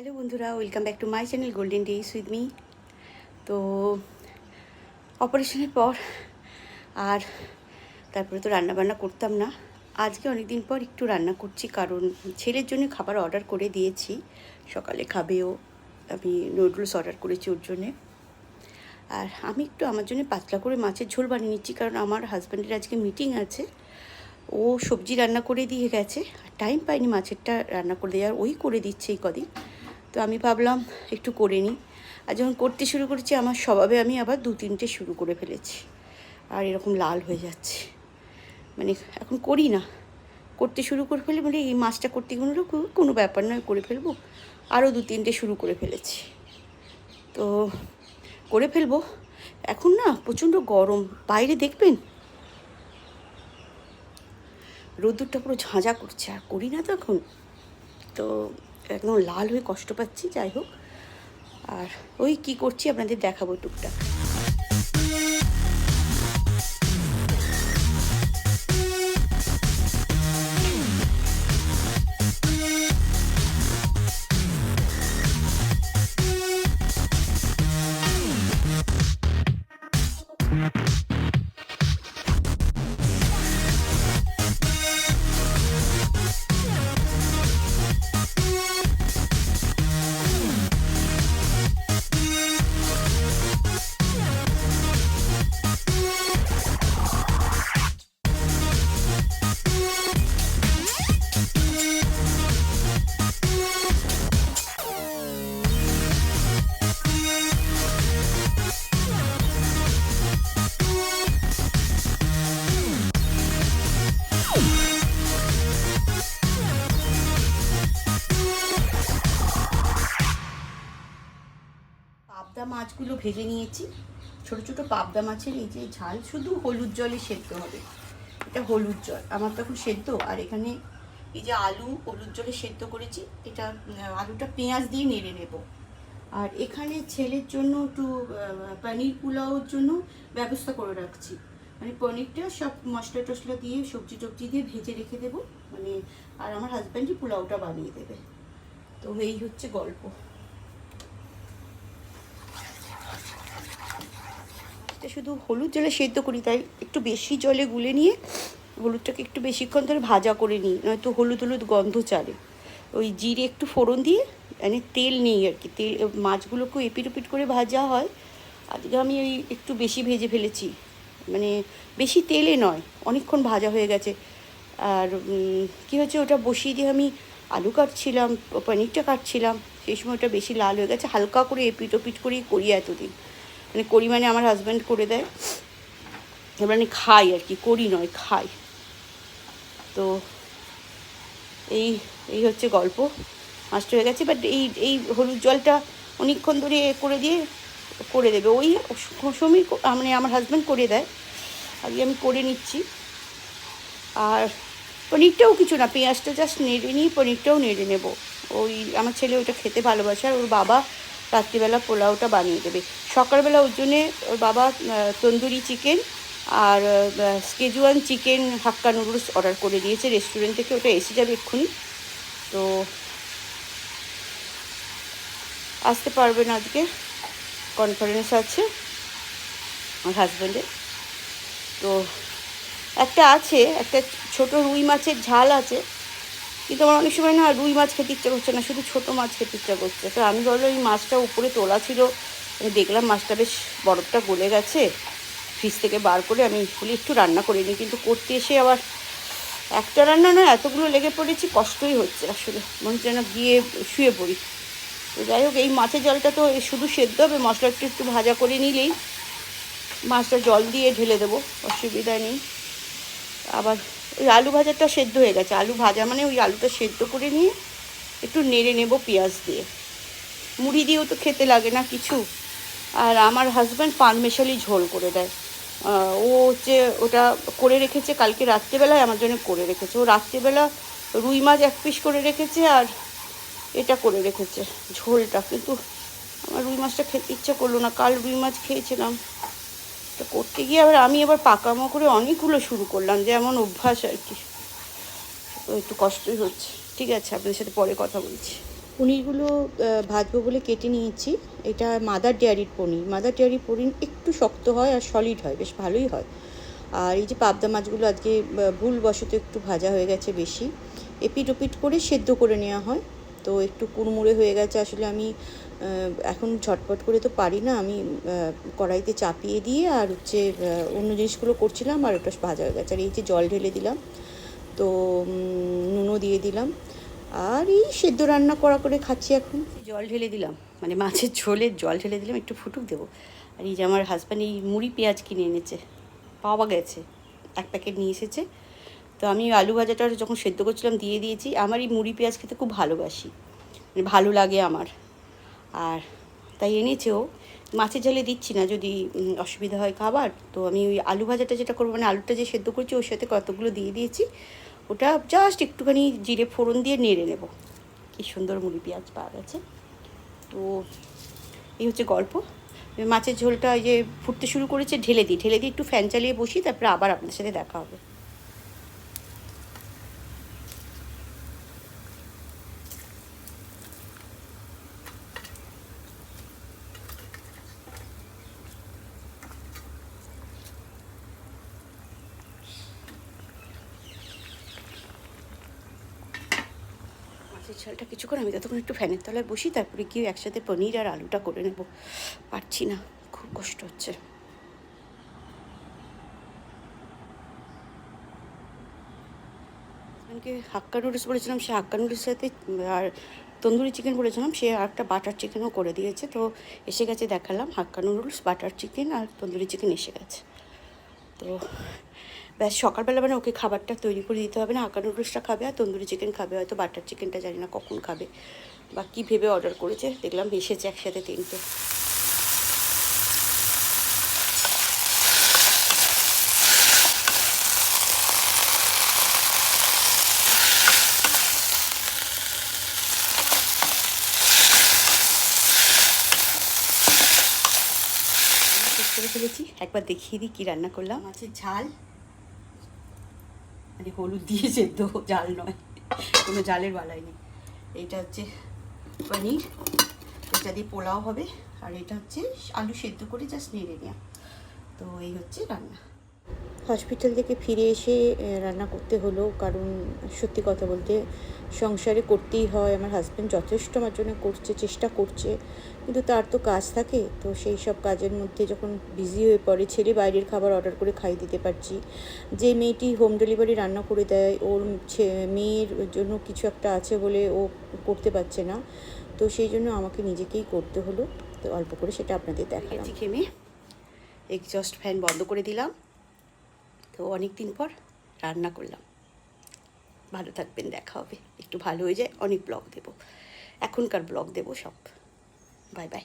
Hello বন্ধুরা, welcome back to my channel golden days with me তো অপারেশনের পর আর তারপরে তো রান্না বান্না করতাম না। আজকে অনেক দিন পর একটু রান্না করছি, কারণ ছেলের জন্য খাবার অর্ডার করে দিয়েছি। সকালে খাবেও আমি নুডলস অর্ডার করেছি ওর জন্যে। আর আমি একটু আমার জন্য পাতলা করে মাছের ঝোল বানিয়ে নিচ্ছি, কারণ আমার হাজব্যান্ডের আজকে মিটিং আছে। ও সবজি রান্না করে দিয়ে গেছে, আর টাইম পাইনি মাছেরটা রান্না করে দেওয়ার, ওই করে দিচ্ছে এই কদিন। তো আমি ভাবলাম একটু করে নিই। আর যখন করতে শুরু করেছি, আমার স্বভাবে আমি আবার দু তিনটে শুরু করে ফেলেছি। আর এরকম লাল হয়ে যাচ্ছে। মানে এখন করি না। করতে শুরু করে ফেলি মানে এই মাছটা করতে কোনো কোনো ব্যাপার নয়, করে ফেলব। আরও দু তিনটে শুরু করে ফেলেছি। তো করে ফেলব। এখন না প্রচণ্ড গরম। বাইরে দেখবেন? রোদ্দুরটা পুরো ঝাঁঝা করছে। আর করি না তো এখন তো একদম লাল হয়ে কষ্ট পাচ্ছি, যাই হোক। আর ওই কি করছি আপনাদের দেখাবো টুকটাক। পাবদা মাছগুলো ভেজে নিয়েছি। ছোট ছোট পাবদা মাছের এই যে ঝাল, শুধু হলুদ জলে সেদ্ধ হবে। এটা হলুদ জল। আমার তখন সেদ্ধ, আর এখানে এই যে আলু হলুদ জলে সেদ্ধ করেছি, এটা আলুটা পেঁয়াজ দিয়ে নেড়ে নেব। আর এখানে ছেলের জন্য একটু পনির পোলাওর জন্য ব্যবস্থা করে রাখছি। মানে পনিরটা সব মশলা টশলা দিয়ে, সবজি টবজি দিয়ে ভেজে রেখে দেবো। মানে আর আমার হাজব্যান্ডই পোলাওটা বানিয়ে দেবে। তো এই হচ্ছে গল্প। এটা শুধু হলুদ জলে সেদ্ধ করি, তাই একটু বেশি জলে গুলে নিয়ে হলুদটাকে একটু বেশিক্ষণ ধরে ভাজা করে নিই, নয়তো হলুদ হলুদ গন্ধ চালে ওই জিরে একটু ফোড়ন দিয়ে মানে তেল নেই আর কি, তেল, মাছগুলোকেও এপিট ওপিট করে ভাজা হয়। আজকে আমি ওই একটু বেশি ভেজে ফেলেছি মানে বেশি তেলে নয়, অনেকক্ষণ ভাজা হয়ে গেছে। আর কী হচ্ছে ওটা বসিয়ে দিয়ে আমি আলু কাটছিলাম, পনিরটা কাটছিলাম, সেই সময় ওটা বেশি লাল হয়ে গেছে, হালকা করে এপিট ওপিট করেই করি এতদিন। মানে করি মানে আমার হাজব্যান্ড করে দেয়। এবার আমি খাই আর কি, করি নয়, খাই। তো এই এই হচ্ছে গল্প। মাছটা হয়ে গেছে বাট এই এই হলুদ জলটা অনেকক্ষণ ধরে করে দিয়ে করে দেবে। ওই সময় মানে আমার হাজব্যান্ড করে দেয়। আগে আমি করে নিচ্ছি। আর পনিরটাও কিছু না, পেঁয়াজটা জাস্ট নেড়ে নিয়ে পনিরটাও নেড়ে নেব। ওই আমার ছেলে ওইটা খেতে ভালোবাসে, আর ওর বাবা রাত্রিবেলা পোলাওটা বানিয়ে দেবে। সকালবেলা ওর জন্যে ওর বাবা তন্দুরি চিকেন আর schezwan chicken hakka noodles order করে দিয়েছে। রেস্টুরেন্ট থেকে ওটা এসে যাবে এক্ষুনি। তো আসতে পারবে না আজকে। কনফারেন্স আছে আমার হাজব্যান্ডের তো একটা আছে, একটা ছোট রুই মাছের ঝাল আছে। কিন্তু আমার অনেক সময় না রুই মাছ খেতে ইচ্ছা করছে না, শুধু ছোটো মাছ খেতে ইচ্ছা করছে। তো আমি ভাবলাম এই মাছটা উপরে তোলা ছিল দেখলাম মাছটা বেশ বরফটা গলে গেছে। ফ্রিজ থেকে বার করে আমি ফুলে একটু রান্না করে নিই, কিন্তু করতে এসে আবার একটা রান্না না এতগুলো লেগে পড়েছি, কষ্টই হচ্ছে আসলে। মনে হচ্ছে যেন গিয়ে শুয়ে পড়ি। তো যাই হোক, এই মাছের জলটা তো শুধু সেদ্ধ হবে, মশলা একটু একটু ভাজা করে নিলেই মাছটা জল দিয়ে ঢেলে দেবো, অসুবিধা নেই। আবার ওই আলু ভাজাটা সেদ্ধ হয়ে গেছে। আলু ভাজা মানে ওই আলুটা সেদ্ধ করে নিয়ে একটু নেড়ে নেব পেঁয়াজ দিয়ে। মুড়ি দিয়েও তো খেতে লাগে না কিছু। আর আমার হাজব্যান্ড পান মেশালি ঝোল করে দেয়। ও হচ্ছে ওটা করে রেখেছে কালকে রাত্রেবেলায়, আমার জন্য করে রেখেছে। ও রাত্রেবেলা রুই মাছ এক পিস করে রেখেছে আর এটা করে রেখেছে ঝোলটা। কিন্তু আমার রুই মাছটা খেতে ইচ্ছা করল না। কাল রুই মাছ খেয়েছিলাম। তো করতে গিয়ে আবার আমি আবার পাকামো করে অনেকগুলো শুরু করলাম, যেমন অভ্যাস আর কি। একটু কষ্টই হচ্ছে। ঠিক আছে, আপনাদের সাথে পরে কথা বলছি। পনিরগুলো ভাজবো বলে কেটে নিয়েছি। এটা মাদার ডেয়ারির পনির। মাদার ডেয়ারির পনির একটু শক্ত হয় আর সলিড হয়, বেশ ভালোই হয়। আর এই যে পাবদা মাছগুলো আজকে ভুলবশত একটু ভাজা হয়ে গেছে বেশি। এপিট ওপিট করে সেদ্ধ করে নেওয়া হয়। তো একটু কুড়মুড়ে হয়ে গেছে। আসলে আমি এখন ঝটপট করে তো পারি না। আমি কড়াইতে চাপিয়ে দিয়ে আর হচ্ছে অন্য জিনিসগুলো করছিলাম আর ওটা ভাজা হয়ে গেছে। আর এই যে জল ঢেলে দিলাম, তো নুনও দিয়ে দিলাম। আর এই সেদ্ধ রান্না করা করে খাচ্ছি এখন। জল ঢেলে দিলাম মানে মাছের ঝোলের জল ঢেলে দিলাম, একটু ফুটুক দেবো। আর এই যে আমার হাজব্যান্ড এই মুড়ি পেঁয়াজ কিনে এনেছে, পাওয়া গেছে, এক প্যাকেট নিয়ে এসেছে। তো আমি আলু ভাজাটা যখন সেদ্ধ করছিলাম দিয়ে দিয়েছি, আমার এই মুড়ি পেঁয়াজ খেতে খুব ভালোবাসি। মানে ভালো লাগে আমার। আর তাই এনেছেও, মাছের ঝালে দিচ্ছি না যদি অসুবিধা হয় খাবার, তো আমি ওই আলু ভাজাটা যেটা করব মানে আলুটা যে সেদ্ধ করছি ওর সাথে কতগুলো দিয়ে দিয়েছি, ওটা জাস্ট একটুখানি জিরে ফোড়ন দিয়ে নেড়ে নেব। কি সুন্দর মুড়ি পেঁয়াজ পাওয়া গেছে। তো এই হচ্ছে গল্প। মাছের ঝোলটা এই যে ফুটতে শুরু করেছে, ঢেলে দিই, ঢেলে দিয়ে একটু ফ্যান চালিয়ে বসি তারপরে আবার আপনাদের সাথে দেখা হবে। মাছের ঝালটা কিছুক্ষণ আমি ততক্ষণ একটু ফ্যানের তলায় বসি, তারপরে গিয়ে একসাথে পনির আর আলুটা করে নেব। পারছি না, খুব কষ্ট হচ্ছে। হাজব্যান্ডকে হাক্কা নুডলস বলেছিলাম, সে হাক্কা নুডলসের সাথে, আর তন্দুরি চিকেন বলেছিলাম, সে আর একটা বাটার চিকেনও করে দিয়েছে। তো এসে গেছে দেখালাম, হাক্কা নুডলস বাটার চিকেন আর তন্দুরি চিকেন এসে গেছে। তো ব্যাস, সকালবেলা মানে ওকে খাবারটা তৈরি করে দিতে হবে না। হাক্কা নুডলসটা খাবে আর তন্দুরি চিকেন খাবে, হয়তো বাটার চিকেনটা জানি না কখন খাবে। বা কী ভেবে অর্ডার করেছে, দেখলাম এসেছে একসাথে তিনটে। করে ফেলেছি, একবার দেখিয়ে দিই কী রান্না করলাম। মাছের ঝাল। মানে হলুদ দিয়ে সেদ্ধ জাল নয়, কোনো জালের বালাই নেই। এইটা হচ্ছে পনির, এটা দিয়ে পোলাও হবে, আর এটা হচ্ছে আলু সেদ্ধ করে জাস্ট নেড়ে নেওয়া তো এই হচ্ছে রান্না। হসপিটাল থেকে ফিরে এসে রান্না করতে হলো। কারণ সত্যি কথা বলতে সংসারে করতেই হয়। আমার হাজব্যান্ড যথেষ্ট আমার জন্য করছে, চেষ্টা করছে। কিন্তু তার তো কাজ থাকে। তো সেই সব কাজের মধ্যে যখন বিজি হয়ে পড়ে, ছেলে বাইরের খাবার অর্ডার করে খাইয়ে দিতে পারছি। যে মেয়েটি হোম ডেলিভারি রান্না করে দেয়, ওর মেয়ের জন্য কিছু একটা আছে বলে ও করতে পারছে না। তো সেই জন্য আমাকে নিজেকেই করতে হলো। তো অল্প করে সেটা আপনাদের দেখালাম। খেমে এক্সস্ট ফ্যান বন্ধ করে দিলাম। তো অনেক দিন পর রান্না করলাম। ভালো থাকবেন, দেখা হবে। একটু ভালো হয়ে যায়, অনেক ব্লগ দেব। এখনকার ব্লগ দেব সব। Bye bye